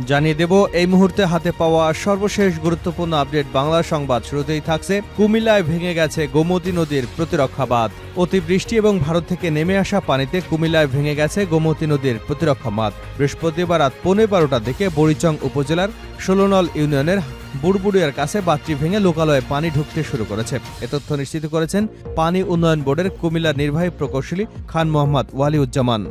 জানিয়ে দেব, এই মুহূর্তে হাতে পাওয়া সর্বশেষ গুরুত্বপূর্ণ আপডেট বাংলা সংবাদ শুরুতেই থাকছে। কুমিল্লায় ভেঙে গেছে গোমতী নদীর প্রতিরক্ষা বাঁধ। অতিবৃষ্টি এবং ভারত থেকে নেমে আসা পানিতে কুমিল্লায় ভেঙে গেছে গোমতী নদীর প্রতিরক্ষা বাঁধ। বৃহস্পতিবার রাত পৌনে বারোটার দিকে বড়িচং উপজেলার ষোলনল ইউনিয়নের বুড়বুড়িয়ার কাছে বাঁধটি ভেঙে লোকালয়ে পানি ঢুকতে শুরু করেছে। এ তথ্য নিশ্চিত করেছেন পানি উন্নয়ন বোর্ডের কুমিল্লার নির্বাহী প্রকৌশলী খান মোহাম্মদ ওয়ালিউজ্জামান।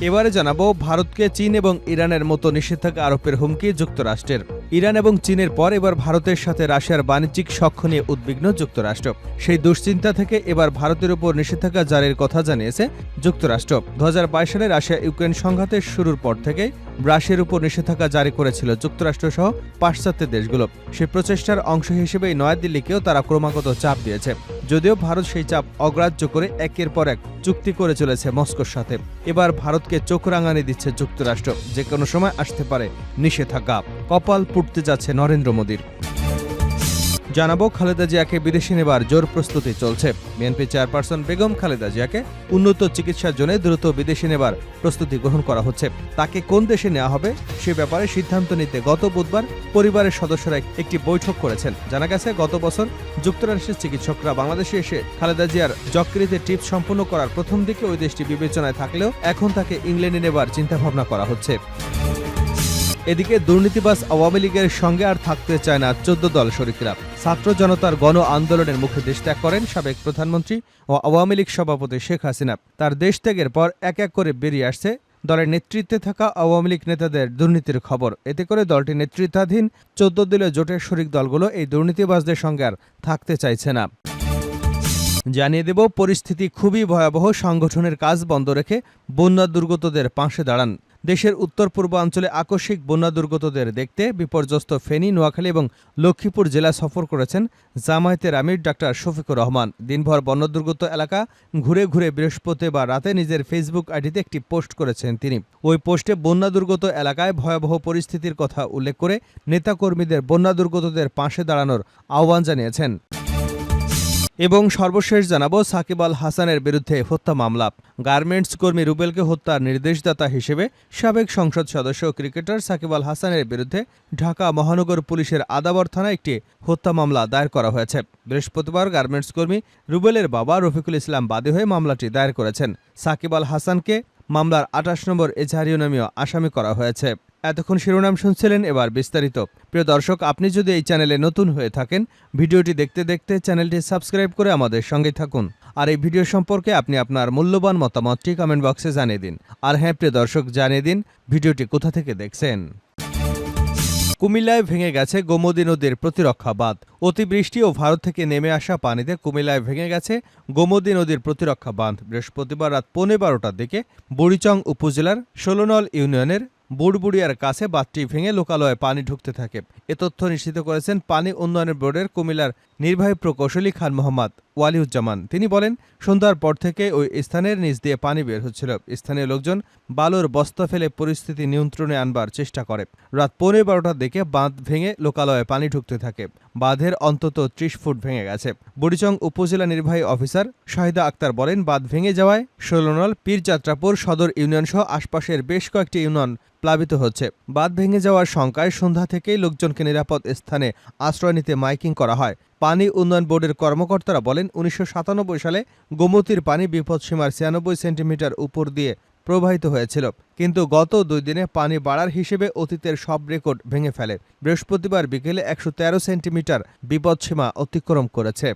এবারে জানাব ভারতকে চীন এবং ইরানের মতো নিষেধাজ্ঞা আরোপের হুমকি যুক্তরাষ্ট্রের। ইরান এবং চীনের পর এবার ভারতের সাথে রাশিয়ার বাণিজ্যিক সখ্য নিয়ে উদ্বিগ্ন যুক্তরাষ্ট্র। সেই দুশ্চিন্তা থেকে এবার ভারতের উপর নিষেধাজ্ঞা জারির কথা জানিয়েছে যুক্তরাষ্ট্র। দু সালে রাশিয়া ইউক্রেন সংঘাতের শুরুর পর থেকে রাশিয়ার উপর নিষেধাজ্ঞা জারি করেছিল যুক্তরাষ্ট্র সহ পাশ্চাত্য দেশগুলো। সেই প্রচেষ্টার অংশ হিসেবেই নয়াদিল্লিকেও তারা ক্রমাগত চাপ দিয়েছে। যদিও ভারত সেই চাপ অগ্রাহ্য করে একের পর এক চুক্তি করে চলেছে মস্কোর সাথে। এবার ভারতকে চোখ রাঙানি দিচ্ছে যুক্তরাষ্ট্র। যে কোনো সময় আসতে পারে নিষেধাজ্ঞা। কপাল পুড়তে যাচ্ছে নরেন্দ্র মোদীর। জানাব, খালেদা জিয়াকে বিদেশে নেবার জোর প্রস্তুতি চলছে। বিএনপি চেয়ারপারসন বেগম খালেদা জিয়াকে উন্নত চিকিৎসার জন্য দ্রুত বিদেশে নেবার প্রস্তুতি গ্রহণ করা হচ্ছে। তাকে কোন দেশে নেওয়া হবে সে ব্যাপারে সিদ্ধান্ত নিতে গত বুধবার পরিবারের সদস্যরা একটি বৈঠক করেছেন। জানা গেছে, গত বছর যুক্তরাষ্ট্রের চিকিৎসকরা বাংলাদেশে এসে খালেদা জিয়ার যকৃতে টিপস সম্পন্ন করার প্রথম দিকে ওই দেশটি বিবেচনায় থাকলেও এখন তাকে ইংল্যান্ডে নেবার চিন্তাভাবনা করা হচ্ছে। এদিকে দুর্নীতিবাস আওয়ামী লীগের সঙ্গে আর থাকতে চায় না চোদ্দ দল শরিকরা। ছাত্র জনতার গণ আন্দোলনের মুখে দেশ ত্যাগ করেন সাবেক প্রধানমন্ত্রী ও আওয়ামী লীগ সভাপতি শেখ হাসিনা। তার দেশ ত্যাগের পর এক এক করে বেরিয়ে আসছে দলের নেতৃত্বে থাকা আওয়ামী লীগ নেতাদের দুর্নীতির খবর। এতে করে দলটি নেতৃত্বাধীন চোদ্দ দলীয় জোটের শরিক দলগুলো এই দুর্নীতিবাজদের সঙ্গে আর থাকতে চাইছে না। জানিয়ে দেব, পরিস্থিতি খুবই ভয়াবহ। সংগঠনের কাজ বন্ধ রেখে বন্যা দুর্গতদের পাশে দাঁড়ান। দেশের উত্তর পূর্বাঞ্চলে আকস্মিক বন্যা দুর্গতদের দেখতে বিপর্যস্ত ফেনী, নোয়াখালী এবং লক্ষ্মীপুর জেলা সফর করেছেন জামায়াতের আমির ডাক্তার শফিকুর রহমান। দিনভর বন্যা দুর্গত এলাকা ঘুরে ঘুরে বৃহস্পতিবার রাতে নিজের ফেসবুক আইডিতে একটি পোস্ট করেছেন তিনি। ওই পোস্টে বন্যা দুর্গত এলাকায় ভয়াবহ পরিস্থিতির কথা উল্লেখ করে নেতাকর্মীদের বন্যা দুর্গতদের পাশে দাঁড়ানোর আহ্বান জানিয়েছেন। এবং সর্বশেষ জানাব, সাকিব আল হাসানের বিরুদ্ধে হত্যা মামলা। গার্মেন্টস কর্মী রুবেলকে হত্যার নির্দেশদাতা হিসেবে সাবেক সংসদ সদস্য ক্রিকেটার সাকিব আল হাসানের বিরুদ্ধে ঢাকা মহানগর পুলিশের আদাবর থানায় একটি হত্যা মামলা দায়ের করা হয়েছে। বৃহস্পতিবার গার্মেন্টস কর্মী রুবেলের বাবা রফিকুল ইসলাম বাদী হয়ে মামলাটি দায়ের করেছেন। সাকিব আল হাসানকে মামলার আঠাশ নম্বর এজাহারীয় নামীয় আসামি করা হয়েছে। এতক্ষণ শিরোনাম শুনছিলেন এবার বিস্তারিত। প্রিয় দর্শক, আপনি যদি এই চ্যানেলে নতুন হয়ে থাকেন, ভিডিওটি দেখতে দেখতে চ্যানেলটি সাবস্ক্রাইব করে আমাদের সঙ্গে থাকুন। আর এই ভিডিও সম্পর্কে আপনি আপনার মূল্যবান মতামতটি কমেন্ট বক্সে জানিয়ে দিন। আর হ্যাঁ প্রিয় দর্শক, জানিয়ে দিন ভিডিওটি কোথা থেকে দেখছেন। কুমিল্লায় ভেঙে গেছে গোমতী নদীর প্রতিরক্ষা বাঁধ। অতিবৃষ্টি ও ভারত থেকে নেমে আসা পানিতে কুমিল্লায় ভেঙে গেছে গোমতী নদীর প্রতিরক্ষা বাঁধ। বৃহস্পতিবার রাত পৌনে বারোটার দিকে বুড়িচং উপজেলার ষোলনল ইউনিয়নের বুড়বুড়িয়ার কাছে বাঁধটি ভেঙে লোকালয়ে পানি ঢুকতে থাকে। এ তথ্য নিশ্চিত করেছেন পানি উন্নয়ন বোর্ডের কুমিল্লার নির্বাহী প্রকৌশলী খান মোহাম্মদ ওয়ালিউজ্জামান। তিনি বলেন, সন্ধ্যার পর থেকে ওই স্থানের নিচ দিয়ে পানি বের হচ্ছিল। স্থানীয় লোকজন বালুর বস্তা ফেলে পরিস্থিতি নিয়ন্ত্রণে আনবার চেষ্টা করে। রাত পৌনে বারোটার দিকে বাঁধ ভেঙে লোকালয়ে পানি ঢুকতে থাকে। বাঁধের অন্তত ত্রিশ ফুট ভেঙে গেছে। বুড়িচং উপজেলা নির্বাহী অফিসার শাহিদা আক্তার বলেন, বাঁধ ভেঙে যাওয়ায় ষোলনল পীরযাত্রাপুর সদর ইউনিয়ন সহ আশপাশের বেশ কয়েকটি ইউনিয়ন প্লাবিত হচ্ছে। বাঁধ ভেঙে যাওয়ার শঙ্কায় সন্ধ্যা থেকেই লোকজনকে নিরাপদ স্থানে আশ্রয় নিতে মাইকিং করা হয়। পানি উন্নয়ন বোর্ডের কর্মকর্তারা বলেন, উনিশশো সাতানব্বই সালে গোমতীর পানি বিপদসীমার ছিয়ানব্বই সেন্টিমিটার উপর দিয়ে প্রবাহিত হয়েছিল। কিন্তু গত দুই দিনে পানি বাড়ার হিসেবে অতীতের সব রেকর্ড ভেঙে ফেলে। বৃহস্পতিবার বিকেলে একশো তেরো সেন্টিমিটার বিপদসীমা অতিক্রম করেছে।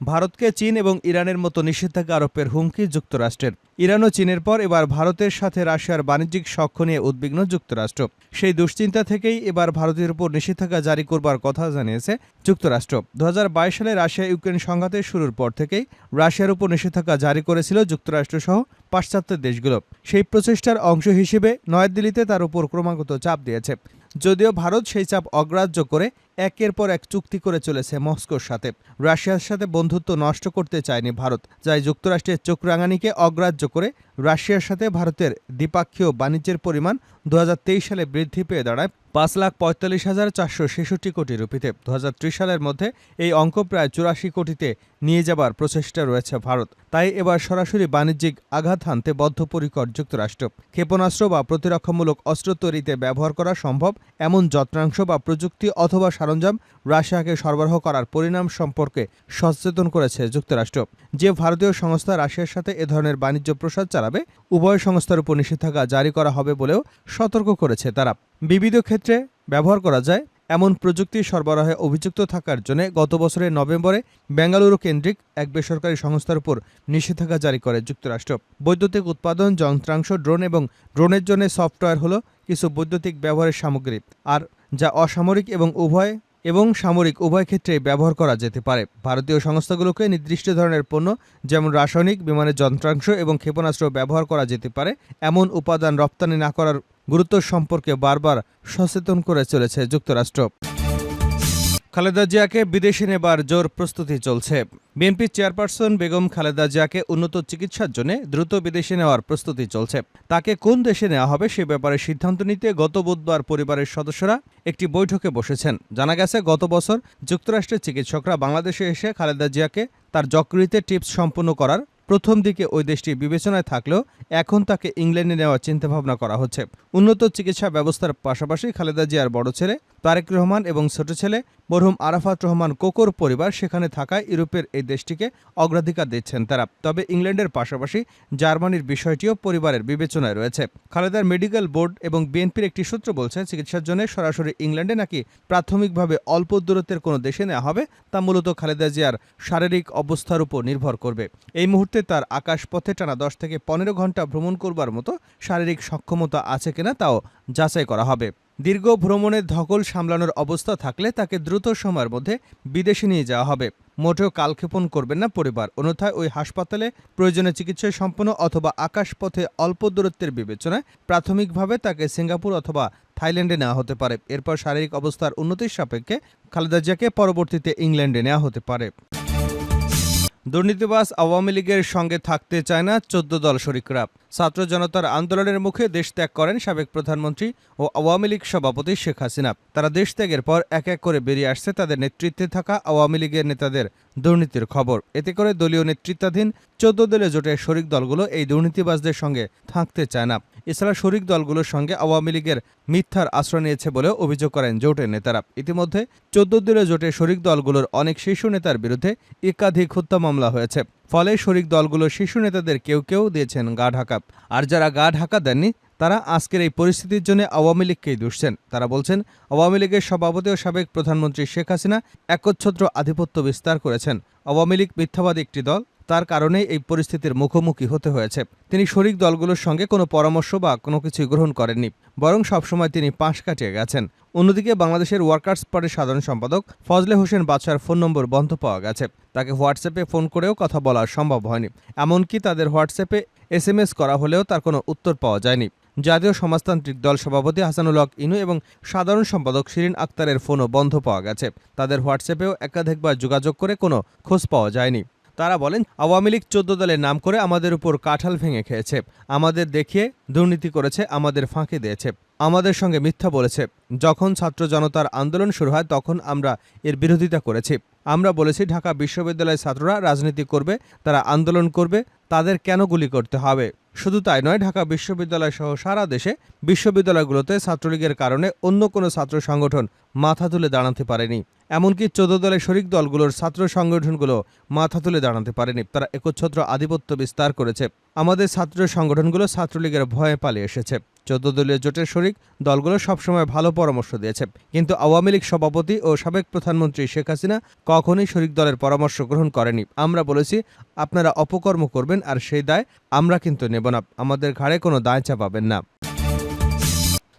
ভারতকে চীন এবং ইরানের মতো নিষেধাজ্ঞা আরোপের হুমকি যুক্তরাষ্ট্রের। ইরান ও চীনের পর এবার ভারতের সাথে রাশিয়ার বাণিজ্যিক সখ্য নিয়ে উদ্বিগ্ন যুক্তরাষ্ট্র। সেই দুশ্চিন্তা থেকেই এবার ভারতের উপর নিষেধাজ্ঞা জারি করবার কথা জানিয়েছে যুক্তরাষ্ট্র। দু হাজার বাইশ সালে রাশিয়া ইউক্রেন সংঘাতের শুরুর পর থেকেই রাশিয়ার উপর নিষেধাজ্ঞা জারি করেছিল যুক্তরাষ্ট্র সহ পাশ্চাত্য দেশগুলো। সেই প্রচেষ্টার অংশ হিসেবে নয়াদিল্লিতে তার উপর ক্রমাগত চাপ দিয়েছে। যদিও ভারত সেই চাপ অগ্রাহ্য করে একের পর এক চুক্তি করে চলেছে মস্কোর সাথে। রাশিয়ার সাথে বন্ধুত্ব নষ্ট করতে চায়নি ভারত, যাই যুক্তরাষ্ট্রের চোখ রাঙানিকে অগ্রাহ্য করে রাশিয়ার সাথে ভারতের দ্বিপাক্ষীয় বাণিজ্যের পরিমাণ দু সালে বৃদ্ধি পেয়ে দাঁড়ায় পাঁচ লাখ পঁয়তাল্লিশ হাজার চারশো ছেষট্টি কোটি রুপিতে। দু সালের মধ্যে এই অঙ্ক প্রায় চুরাশি কোটিতে নিয়ে যাবার প্রচেষ্টা রয়েছে ভারত। তাই এবার সরাসরি বাণিজ্যিক আঘাত হানতে বদ্ধপরিকর যুক্তরাষ্ট্র। ক্ষেপণাস্ত্র বা প্রতিরক্ষামূলক অস্ত্র তৈরিতে ব্যবহার করা সম্ভব, এমন যন্ত্রাংশ বা প্রযুক্তি অথবা সরঞ্জাম রাশিয়াকে সরবরাহ করার পরিণাম সম্পর্কে সচেতন করেছে যুক্তরাষ্ট্র। যে ভারতীয় সংস্থা রাশিয়ার সাথে এ ধরনের বাণিজ্য প্রসার চালাবে, উভয় সংস্থার উপর নিষেধাজ্ঞা জারি করা হবে বলেও সতর্ক করেছে তারা। বিবিধ ক্ষেত্রে ব্যবহার করা যায় এমন প্রযুক্তি সরবরাহে অভিযুক্ত থাকার জন্য গত বছরের নভেম্বরে বেঙ্গালুরু কেন্দ্রিক এক বেসরকারি সংস্থার উপর নিষেধাজ্ঞা জারি করে যুক্তরাষ্ট্র। বৈদ্যুতিক উৎপাদন, যন্ত্রাংশ, ড্রোন এবং ড্রোনের জন্য সফটওয়্যার হলো কিছু বৈদ্যুতিক ব্যবহারের সামগ্রী। আর যা অসামরিক এবং উভয় এবং সামরিক উভয় ক্ষেত্রে ব্যবহার করা যেতে পারে। ভারতীয় সংস্থাগুলোকে নির্দিষ্ট ধরনের পণ্য, যেমন রাসায়নিক বিমানের যন্ত্রাংশ এবং ক্ষেপণাস্ত্র ব্যবহার করা যেতে পারে, এমন উপাদান রপ্তানি না করার গুরুত্ব সম্পর্কে বারবার সচেতন করে চলেছে যুক্তরাষ্ট্র। খালেদা জিয়াকে বিদেশে নেবার জোর প্রস্তুতি চলছে। বিএনপি চেয়ারপারসন বেগম খালেদা জিয়াকে উন্নত চিকিৎসার জন্য দ্রুত বিদেশে নেওয়ার প্রস্তুতি চলছে। তাকে কোন দেশে নেওয়া হবে সে ব্যাপারে সিদ্ধান্ত নিতে গত বুধবার পরিবারের সদস্যরা একটি বৈঠকে বসেছেন। জানা গেছে, গত বছর যুক্তরাষ্ট্রের চিকিৎসকরা বাংলাদেশে এসে খালেদা জিয়াকে তার যকৃতে টিপস সম্পন্ন করার প্রথম দিকে ওই দেশটি বিবেচনায় থাকলেও এখন তাকে ইংল্যান্ডে নেওয়ার চিন্তাভাবনা করা হচ্ছে। উন্নত চিকিৎসা ব্যবস্থার পাশাপাশি খালেদা জিয়ার বড় ছেলে তারেক রহমান এবং ছোট ছেলে মরহুম আরাফাত রহমান কোকর পরিবার সেখানে থাকায় ইউরোপের এই দেশটিকে অগ্রাধিকার দিচ্ছেন তারা। তবে ইংল্যান্ডের পাশাপাশি জার্মানির বিষয়টিও পরিবারের বিবেচনায় রয়েছে। খালেদার মেডিকেল বোর্ড এবং বিএনপির একটি সূত্র বলছে, চিকিৎসার জন্য সরাসরি ইংল্যান্ডে নাকি প্রাথমিকভাবে অল্প দূরত্বের কোনো দেশে নেওয়া হবে তা মূলত খালেদা জিয়ার শারীরিক অবস্থার উপর নির্ভর করবে। এই মুহূর্তে তার আকাশপথে টানা দশ থেকে পনেরো ঘণ্টা ভ্রমণ করবার মতো শারীরিক সক্ষমতা আছে কিনা তাও যাচাই করা হবে। দীর্ঘ ভ্রমণের ধকল সামলানোর অবস্থা থাকলে তাকে দ্রুত সময়ের মধ্যে বিদেশে নিয়ে যাওয়া হবে। মোটেও কালক্ষেপণ করবেন না পরিবার, অন্যথায় ওই হাসপাতালে প্রয়োজনে চিকিৎসা সম্পন্ন অথবা আকাশপথে অল্প দূরত্বের বিবেচনায় প্রাথমিকভাবে তাকে সিঙ্গাপুর অথবা থাইল্যান্ডে নেওয়া হতে পারে। এরপর শারীরিক অবস্থার উন্নতির সাপেক্ষে খালেদা জিয়াকে পরবর্তীতে ইংল্যান্ডে নেওয়া হতে পারে। দুর্নীতিবাস আওয়ামী লীগের সঙ্গে থাকতে চায় না চোদ্দ দল শরিকরা। ছাত্র জনতার আন্দোলনের মুখে দেশ ত্যাগ করেন সাবেক প্রধানমন্ত্রী ও আওয়ামী লীগ সভাপতি শেখ হাসিনা। তারা দেশ ত্যাগের পর এক এক করে বেরিয়ে আসছে তাদের নেতৃত্বে থাকা আওয়ামী লীগের নেতাদের দুর্নীতির খবর। এতে করে দলীয় নেতৃত্বাধীন চোদ্দ দলীয় জোটের শরিক দলগুলো এই দুর্নীতিবাজদের সঙ্গে থাকতে চায় না। এছাড়া শরিক দলগুলোর সঙ্গে আওয়ামী লীগের মিথ্যার আশ্রয় নিয়েছে বলেও অভিযোগ করেন জোটের নেতারা। ইতিমধ্যে চোদ্দ দলীয় জোটের শরিক দলগুলোর অনেক শীর্ষ নেতার বিরুদ্ধে একাধিক হত্যা মামলা হয়েছে। ফলে শরিক দলগুলোর শীর্ষ নেতাদের কেউ কেউ দিয়েছেন গা ঢাকা। আর যারা গা ঢাকা দেননি, তারা আজকের এই পরিস্থিতির জন্য আওয়ামী লীগকেই দুষছেন তারা বলছেন, আওয়ামী লীগের সভাপতি ও সাবেক প্রধানমন্ত্রী শেখ হাসিনা একচ্ছত্র আধিপত্য বিস্তার করেছেন। আওয়ামী লীগ মিথ্যাবাদী একটি দল তার কারণেই এই পরিস্থিতির মুখোমুখি হতে হয়েছে। তিনি শরিক দলগুলোর সঙ্গে কোনো পরামর্শ বা কোনো কিছুই গ্রহণ করেননি, বরং সবসময় তিনি পাশ কাটিয়ে গেছেন। অন্যদিকে বাংলাদেশের ওয়ার্কার্স পার্টির সাধারণ সম্পাদক ফজলে হোসেন বাদশার ফোন নম্বর বন্ধ পাওয়া গেছে। তাকে হোয়াটসঅ্যাপে ফোন করেও কথা বলা সম্ভব হয়নি। এমনকি তাদের হোয়াটসঅ্যাপে এস এম এস করা হলেও তার কোনো উত্তর পাওয়া যায়নি। জাতীয় সমাজতান্ত্রিক দল সভাপতি হাসানুল হক ইনু এবং সাধারণ সম্পাদক শিরিন আক্তারের ফোনও বন্ধ পাওয়া গেছে। তাদের হোয়াটসঅ্যাপেও একাধিকবার যোগাযোগ করে কোনো খোঁজ পাওয়া যায়নি। তারা বলেন, আওয়ামী লীগ চোদ্দ দলের নাম করে আমাদের উপর কাঁঠাল ভেঙে খেয়েছে। আমাদের দেখিয়ে দুর্নীতি করেছে, আমাদের ফাঁকি দিয়েছে। আমাদের সঙ্গে মিথ্যা বলেছে। যখন ছাত্র জনতার আন্দোলন শুরু হয়, তখন আমরা এর বিরোধিতা করেছি। আমরা বলেছি, ঢাকা বিশ্ববিদ্যালয়ের ছাত্ররা রাজনীতি করবে, তারা আন্দোলন করবে, তাদের কেন গুলি করতে হবে? শুধু তাই নয়, ঢাকা বিশ্ববিদ্যালয় সহ সারা দেশে বিশ্ববিদ্যালয়গুলোতে ছাত্রলীগের কারণে অন্য কোনো ছাত্র সংগঠন মাথা তুলে দাঁড়াতে পারেনি। এমনকি চোদ্দ দলের শরিক দলগুলোর ছাত্র সংগঠনগুলো মাথা তুলে দাঁড়াতে পারেনি। তারা একচ্ছত্র আধিপত্য বিস্তার করেছে। আমাদের ছাত্র সংগঠনগুলো ছাত্রলীগের ভয়ে পালিয়ে এসেছে। চোদ্দ দলীয় জোটের শরিক দলগুলো সবসময় ভালো পরামর্শ দিয়েছে। কিন্তু আওয়ামী লীগ সভাপতি ও সাবেক প্রধানমন্ত্রী শেখ হাসিনা কখনোই শরিক দলের পরামর্শ গ্রহণ করেনি। আমরা বলেছি, আপনারা অপকর্ম করবেন আর সেই দায় আমরা কিন্তু নেব না। আমাদের ঘাড়ে কোনো দায় চাপাবেন না।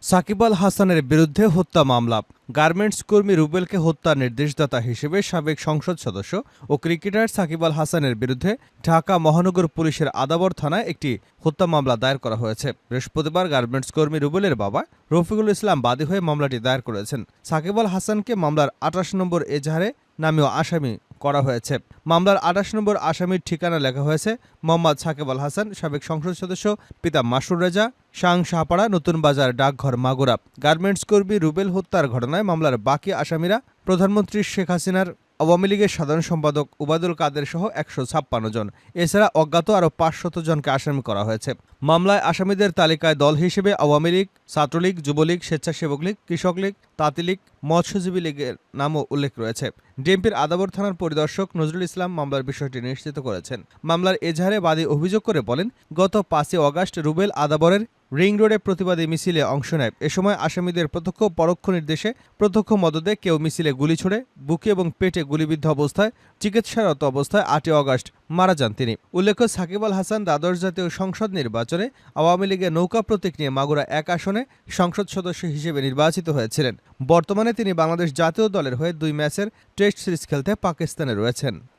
সাকিব আল হাসানের বিরুদ্ধে হত্যা মামলা। গার্মেন্টস কর্মী রুবেলকে হত্যার নির্দেশদাতা হিসেবে সাবেক সংসদ সদস্য ও ক্রিকেটার সাকিব আল হাসানের বিরুদ্ধে ঢাকা মহানগর পুলিশের আদাবর থানায় একটি হত্যা মামলা দায়ের করা হয়েছে। বৃহস্পতিবার গার্মেন্টস কর্মী রুবেলের বাবা রফিকুল ইসলাম বাদী হয়ে মামলাটি দায়ের করেছেন। সাকিব আল হাসানকে মামলার আঠাশ নম্বর এজাহারে নামেও আসামি করা হয়েছে। মামলার আঠাশ নম্বর আসামির ঠিকানা লেখা হয়েছে মোহাম্মদ সাকিব আল হাসান, সাবেক সংসদ সদস্য পিতা মাসুর রেজা, শাং শাহপাড়া, নতুন বাজার, ডাকঘর, মাগুরা। গার্মেন্টস কর্মী রুবেল হত্যার ঘটনায় মামলার বাকি আসামিরা প্রধানমন্ত্রী শেখ হাসিনার আওয়ামী লীগের সাধারণ সম্পাদক উবায়দুল কাদের সহ একশো ছাপ্পান্ন জন। এছাড়া অজ্ঞাত আরও পাঁচশত জনকে আসামি করা হয়েছে। মামলায় আসামিদের তালিকায় দল হিসেবে আওয়ামী লীগ, ছাত্রলীগ, যুবলীগ, স্বেচ্ছাসেবক লীগ, কৃষক লীগ, তাঁতি লীগ, মৎস্যজীবী লীগের নামও উল্লেখ রয়েছে। ডিএমপির আদাবর থানার পরিদর্শক নজরুল ইসলাম মামলার বিষয়টি নিশ্চিত করেছেন। মামলার এজাহারে বাদী অভিযোগ করে বলেন, গত পাঁচই অগাস্ট রুবেল আদাবরের রিং রোডে প্রতিবাদী মিছিলে অংশ নেয়। এ সময় আসামিদের প্রত্যক্ষ পরোক্ষ নির্দেশে প্রত্যক্ষ মদদে কেউ মিছিলে গুলি ছুড়ে, বুকে এবং পেটে গুলিবিদ্ধ অবস্থায়, চিকিৎসারত অবস্থায় আটই অগাস্ট মারা যান তিনি। উল্লেখ্য, সাকিব আল হাসান দ্বাদশ জাতীয় সংসদ নির্বাচনে আওয়ামী লীগের নৌকা প্রতীক নিয়ে মাগুরা এক আসনে সংসদ সদস্য হিসেবে নির্বাচিত হয়েছিলেন। বর্তমানে তিনি বাংলাদেশ জাতীয় দলের হয়ে দুই ম্যাচের টেস্ট সিরিজ খেলতে পাকিস্তানে রয়েছেন।